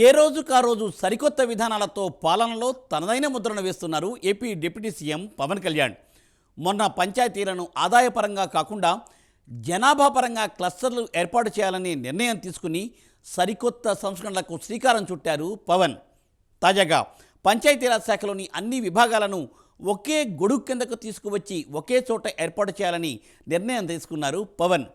ఏ రోజుకా రోజు సరికొత్త విధానాలతో పాలనలో తనదైన ముద్రను వేస్తున్నారు AP deputy CM Pawan Kalyan. మొన్న పంచాయతీలను ఆదాయపరంగా కాకుండా జనాభా పరంగా క్లస్టర్లు ఏర్పాటు చేయాలని నిర్ణయం తీసుకుని సరికొత్త సంస్కరణలకు శ్రీకారం చుట్టారు పవన్. తాజాగా పంచాయతీరాజ్ శాఖలోని అన్ని విభాగాలను ఒకే గొడుగు కిందకు తీసుకువచ్చి ఒకే చోట ఏర్పాటు చేయాలని నిర్ణయం తీసుకున్నారు పవన్.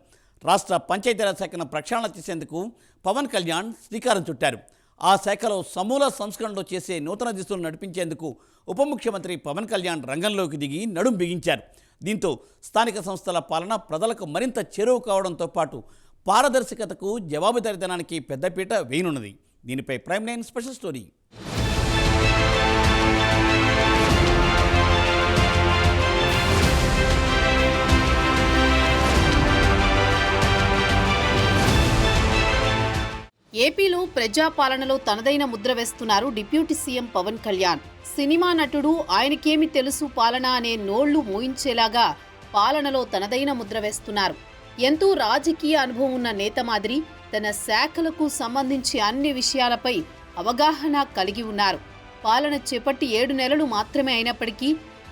రాష్ట్ర పంచాయతీరాజ్ శాఖను ప్రక్షాళన చేసేందుకు పవన్ కళ్యాణ్ శ్రీకారం చుట్టారు. ఆ శాఖలో సమూల సంస్కరణలు చేసే నూతన దిశను నడిపించేందుకు ఉప ముఖ్యమంత్రి పవన్ కళ్యాణ్ రంగంలోకి దిగి నడుం బిగించారు. దీంతో స్థానిక సంస్థల పాలన ప్రజలకు మరింత చేరువ కావడంతో పాటు పారదర్శకతకు జవాబుదారీతనానికి పెద్దపీట వేయనున్నది. దీనిపై ప్రైమ్ నైన్ స్పెషల్ స్టోరీ. ఏపీలో ప్రజాపాలనలో తనదైన ముద్ర వేస్తున్నారు deputy CM Pawan Kalyan. Cinema నటుడు ఆయనకేమి తెలుసు పాలన అనే నోళ్ళు మోయించేలాగా పాలనలో తనదైన ముద్ర వేస్తున్నారు. ఎంతో రాజకీయ అనుభవం ఉన్న నేత మాదిరి తన శాఖలకు సంబంధించి అన్ని విషయాలపై అవగాహన కలిగి ఉన్నారు. పాలన చేపట్టి ఏడు నెలలు మాత్రమే అయినప్పటికీ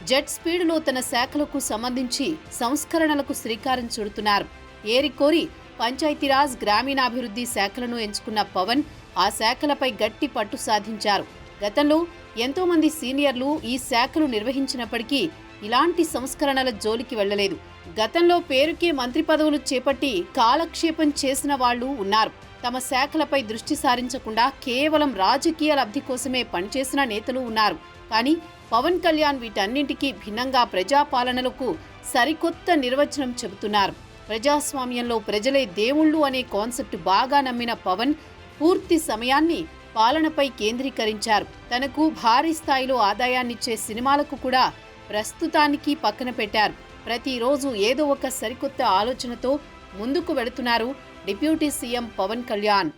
జెట్ స్పీడ్లో తన శాఖలకు సంబంధించి సంస్కరణలకు శ్రీకారం చుడుతున్నారు. ఏరికోరి పంచాయతీరాజ్ గ్రామీణాభివృద్ధి శాఖలను ఎంచుకున్న పవన్ ఆ శాఖలపై గట్టి పట్టు సాధించారు. గతంలో ఎంతోమంది సీనియర్లు ఈ శాఖలు నిర్వహించినప్పటికీ ఇలాంటి సంస్కరణల జోలికి వెళ్ళలేదు గతంలో పేరుకే మంత్రి పదవులు చేపట్టి కాలక్షేపం చేసిన వాళ్ళు ఉన్నారు. తమ శాఖలపై దృష్టి సారించకుండా కేవలం రాజకీయ లబ్ధి కోసమే పనిచేసిన నేతలు ఉన్నారు. కానీ పవన్ కళ్యాణ్ వీటన్నింటికీ భిన్నంగా ప్రజాపాలనలకు సరికొత్త నిర్వచనం చెబుతున్నారు. ప్రజాస్వామ్యంలో ప్రజలే దేవుళ్ళు అనే కాన్సెప్ట్ బాగా నమ్మిన పవన్ పూర్తి సమయాన్ని పాలనపై కేంద్రీకరించారు. తనకు భారీ స్థాయిలో ఆదాయాన్నిచ్చే సినిమాలకు కూడా ప్రస్తుతానికి పక్కన పెట్టారు. ప్రతిరోజు ఏదో ఒక సరికొత్త ఆలోచనతో ముందుకు వెళుతున్నారు డిప్యూటీ సీఎం పవన్ కళ్యాణ్.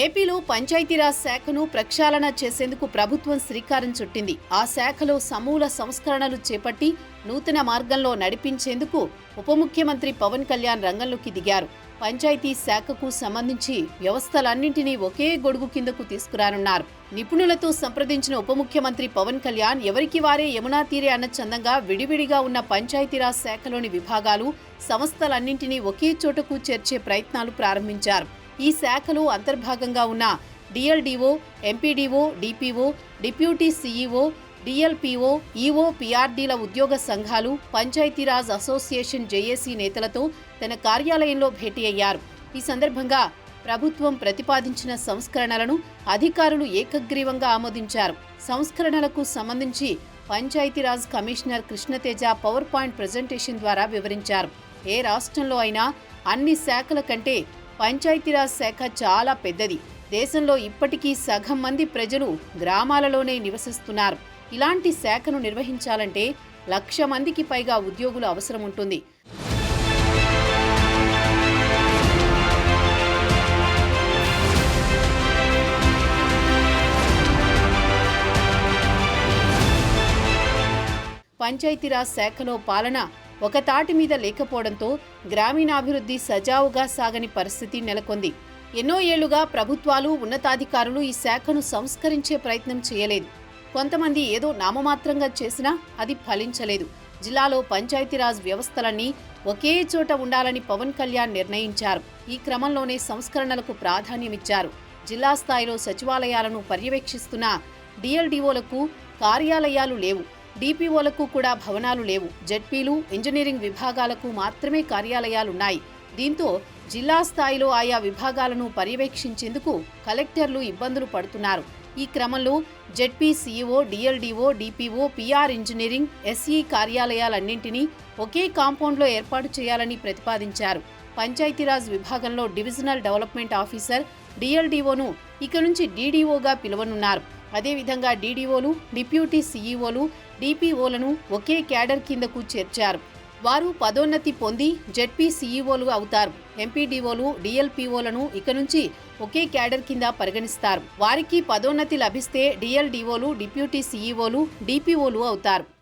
ఏపీలో పంచాయతీరాజ్ శాఖను ప్రక్షాళన చేసేందుకు ప్రభుత్వం శ్రీకారం చుట్టింది. ఆ శాఖలో సమూల సంస్కరణలు చేపట్టి నూతన మార్గంలో నడిపించేందుకు ఉప ముఖ్యమంత్రి పవన్ కళ్యాణ్ రంగంలోకి దిగారు. పంచాయతీ శాఖకు సంబంధించి వ్యవస్థలన్నింటినీ ఒకే గొడుగు కిందకు తీసుకురానున్నారు. నిపుణులతో సంప్రదించిన ఉప ముఖ్యమంత్రి పవన్ కళ్యాణ్ ఎవరికి వారే యమునా తీరే అన్న చందంగా విడివిడిగా ఉన్న పంచాయతీరాజ్ శాఖలోని విభాగాలు సంస్థలన్నింటినీ ఒకే చోటకు చేర్చే ప్రయత్నాలు ప్రారంభించారు. ఈ శాఖలో అంతర్భాగంగా ఉన్న DLDO MPDO DPO deputy CEO DLPO EO పిఆర్డీల ఉద్యోగ సంఘాలు పంచాయతీరాజ్ అసోసియేషన్ జేఏసీ నేతలతో తన కార్యాలయంలో భేటీ అయ్యారు. ఈ సందర్భంగా ప్రభుత్వం ప్రతిపాదించిన సంస్కరణలను అధికారులు ఏకగ్రీవంగా ఆమోదించారు. సంస్కరణలకు సంబంధించి Panchayati Raj commissioner Krishna Teja power point presentation ద్వారా వివరించారు. ఏ రాష్ట్రంలో అయినా అన్ని శాఖల కంటే పంచాయతీరాజ్ శాఖ చాలా పెద్దది. దేశంలో ఇప్పటికీ సగం మంది ప్రజలు గ్రామాలలోనే నివసిస్తున్నారు. ఇలాంటి శాఖను నిర్వహించాలంటే లక్ష మందికి పైగా ఉద్యోగులు అవసరం ఉంటుంది. పంచాయతీరాజ్ శాఖలో పాలన ఒక తాటి మీద లేకపోవడంతో గ్రామీణాభివృద్ధి సజావుగా సాగని పరిస్థితి నెలకొంది. ఎన్నో ఏళ్ళుగా ప్రభుత్వాలు ఉన్నతాధికారులు ఈ శాఖను సంస్కరించే ప్రయత్నం చేయలేదు. కొంతమంది ఏదో నామమాత్రంగా చేసినా అది ఫలించలేదు. జిల్లాలో పంచాయతీరాజ్ వ్యవస్థలన్నీ ఒకే చోట ఉండాలని పవన్ కళ్యాణ్ నిర్ణయించారు. ఈ క్రమంలోనే సంస్కరణలకు ప్రాధాన్యమిచ్చారు. జిల్లా స్థాయిలో సచివాలయాలను పర్యవేక్షిస్తున్న డిఎల్డిఓలకు కార్యాలయాలు లేవు. డిపిఓలకు కూడా భవనాలు లేవు. జెడ్పీలు ఇంజనీరింగ్ విభాగాలకు మాత్రమే కార్యాలయాలున్నాయి. దీంతో జిల్లా స్థాయిలో ఆయా విభాగాలను పర్యవేక్షించేందుకు కలెక్టర్లు ఇబ్బందులు పడుతున్నారు. ఈ క్రమంలో ZP CEO DLDO DPO PR engineering SE కార్యాలయాలన్నింటినీ ఒకే కాంపౌండ్లో ఏర్పాటు చేయాలని ప్రతిపాదించారు. పంచాయతీరాజ్ విభాగంలో డివిజనల్ డెవలప్మెంట్ ఆఫీసర్ డిఎల్డిఓను ఇక నుంచి డీడీఓగా పిలువనున్నారు. అదేవిధంగా డీడీఓలు డిప్యూటీ సీఈఓలు డిపిఓలను ఒకే క్యాడర్ కిందకు చేర్చారు. వారు పదోన్నతి పొంది జెడ్పీ సీఈఓలు అవుతారు. ఎంపీడీఓలు డిఎల్పిఓలను ఇక నుంచి ఒకే క్యాడర్ కింద పరిగణిస్తారు. వారికి పదోన్నతి లభిస్తే డిఎల్డిఓలు డిప్యూటీ సీఈఓలు డిపిఓలు అవుతారు.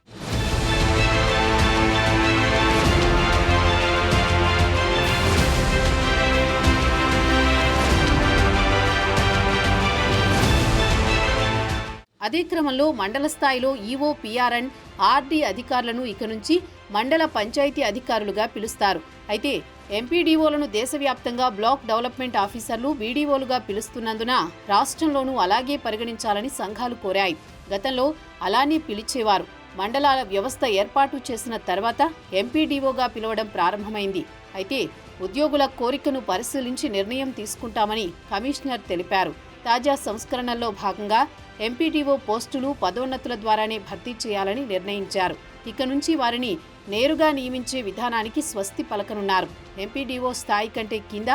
అదే క్రమంలో మండల స్థాయిలో ఈవో పిఆర్ఎన్ ఆర్డీ అధికారులను ఇక నుంచి మండల పంచాయతీ అధికారులుగా పిలుస్తారు. అయితే ఎంపీడీఓలను దేశవ్యాప్తంగా బ్లాక్ డెవలప్మెంట్ ఆఫీసర్లు బీడీఓలుగా పిలుస్తున్నందున రాష్ట్రంలోనూ అలాగే పరిగణించాలని సంఘాలు కోరాయి. గతంలో అలానే పిలిచేవారు. మండలాల వ్యవస్థ ఏర్పాటు చేసిన తర్వాత ఎంపీడీఓగా పిలవడం ప్రారంభమైంది. అయితే ఉద్యోగుల కోరికను పరిశీలించి నిర్ణయం తీసుకుంటామని కమిషనర్ తెలిపారు. తాజా సంస్కరణల్లో భాగంగా ఎంపీటీఓ పోస్టులు పదోన్నతుల ద్వారానే భర్తీ చేయాలని నిర్ణయించారు. ఇక నుంచి వారిని నేరుగా నియమించే విధానానికి స్వస్తి పలకనున్నారు. ఎంపీడీఓ స్థాయి కంటే కింద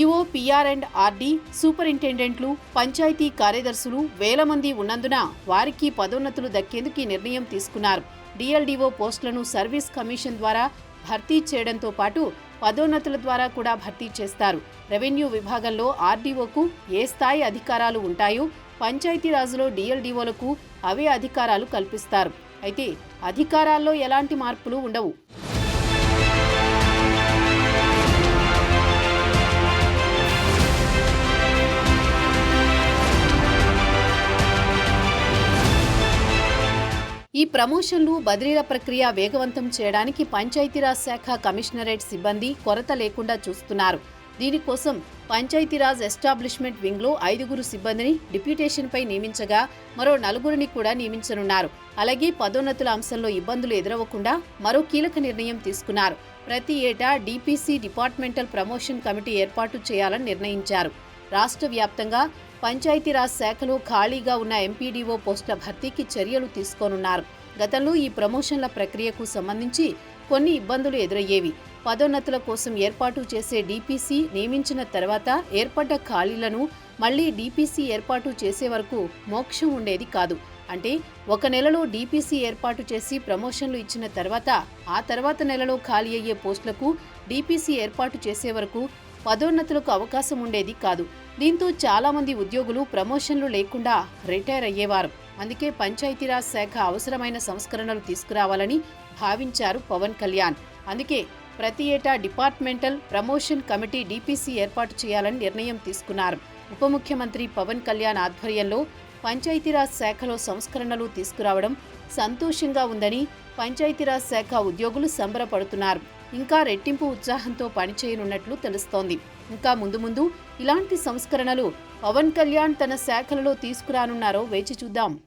ఈఓ పిఆర్ అండ్ ఆర్డీ సూపరింటెండెంట్లు పంచాయతీ కార్యదర్శులు వేల మంది ఉన్నందున వారికి పదోన్నతులు దక్కేందుకు ఈ నిర్ణయం తీసుకున్నారు. డిఎల్డీఓ పోస్టులను సర్వీస్ కమిషన్ ద్వారా భర్తీ చేయడంతో పాటు పదోన్నతుల ద్వారా కూడా భర్తీ చేస్తారు. రెవెన్యూ విభాగంలో ఆర్డీఓకు ఏ స్థాయి అధికారాలు ఉంటాయో పంచాయతీరాజులో డిఎల్డీఓలకు అవే అధికారాలు కల్పిస్తారు. అయితే అధికారాల్లో ఎలాంటి మార్పులు ఉండవు. ప్రమోషన్లు బదిలీల ప్రక్రియ వేగవంతం చేయడానికి పంచాయతీరాజ్ శాఖ కమిషనరేట్ సిబ్బంది కొరత లేకుండా చూస్తున్నారు. దీనికోసం పంచాయతీరాజ్ ఎస్టాబ్లిష్మెంట్ వింగ్లో ఐదుగురు సిబ్బందిని డిప్యూటేషన్పై నియమించగా మరో నలుగురిని కూడా నియమించనున్నారు. అలాగే పదోన్నతుల అంశంలో ఇబ్బందులు ఎదురవ్వకుండా మరో కీలక నిర్ణయం తీసుకున్నారు. ప్రతి ఏటా డీపీసీ డిపార్ట్మెంటల్ ప్రమోషన్ కమిటీ ఏర్పాటు చేయాలని నిర్ణయించారు. రాష్ట్ర వ్యాప్తంగా పంచాయతీరాజ్ శాఖలో ఖాళీగా ఉన్న ఎంపీడీఓ పోస్టుల భర్తీకి చర్యలు తీసుకోనున్నారు. గతంలో ఈ ప్రమోషన్ల ప్రక్రియకు సంబంధించి కొన్ని ఇబ్బందులు ఎదురయ్యేవి. పదోన్నతుల కోసం ఏర్పాటు చేసే డీపీసీ నియమించిన తర్వాత ఏర్పడ్డ ఖాళీలను మళ్ళీ డీపీసీ ఏర్పాటు చేసే వరకు మోక్షం ఉండేది కాదు. అంటే ఒక నెలలో డీపీసీ ఏర్పాటు చేసి ప్రమోషన్లు ఇచ్చిన తర్వాత ఆ తర్వాత నెలలో ఖాళీ అయ్యే పోస్టులకు డీపీసీ ఏర్పాటు చేసే వరకు పదోన్నతులకు అవకాశం ఉండేది కాదు. దీంతో చాలామంది ఉద్యోగులు ప్రమోషన్లు లేకుండా రిటైర్ అయ్యేవారు. అందుకే పంచాయతీరాజ్ శాఖ అవసరమైన సంస్కరణలు తీసుకురావాలని భావించారు పవన్ కళ్యాణ్. అందుకే ప్రతి ఏటా డిపార్ట్మెంటల్ ప్రమోషన్ కమిటీ డీపీసీ ఏర్పాటు చేయాలని నిర్ణయం తీసుకున్నారు. ఉప ముఖ్యమంత్రి పవన్ కళ్యాణ్ ఆధ్వర్యంలో పంచాయతీరాజ్ శాఖలో సంస్కరణలు తీసుకురావడం సంతోషంగా ఉందని పంచాయతీరాజ్ శాఖ ఉద్యోగులు సంబరపడుతున్నారు. ఇంకా రెట్టింపు ఉత్సాహంతో పనిచేయనున్నట్లు తెలుస్తోంది. ఇంకా ముందు ముందు ఇలాంటి సంస్కరణలు పవన్ కళ్యాణ్ తన శాఖలలో తీసుకురానున్నారో వేచి చూద్దాం.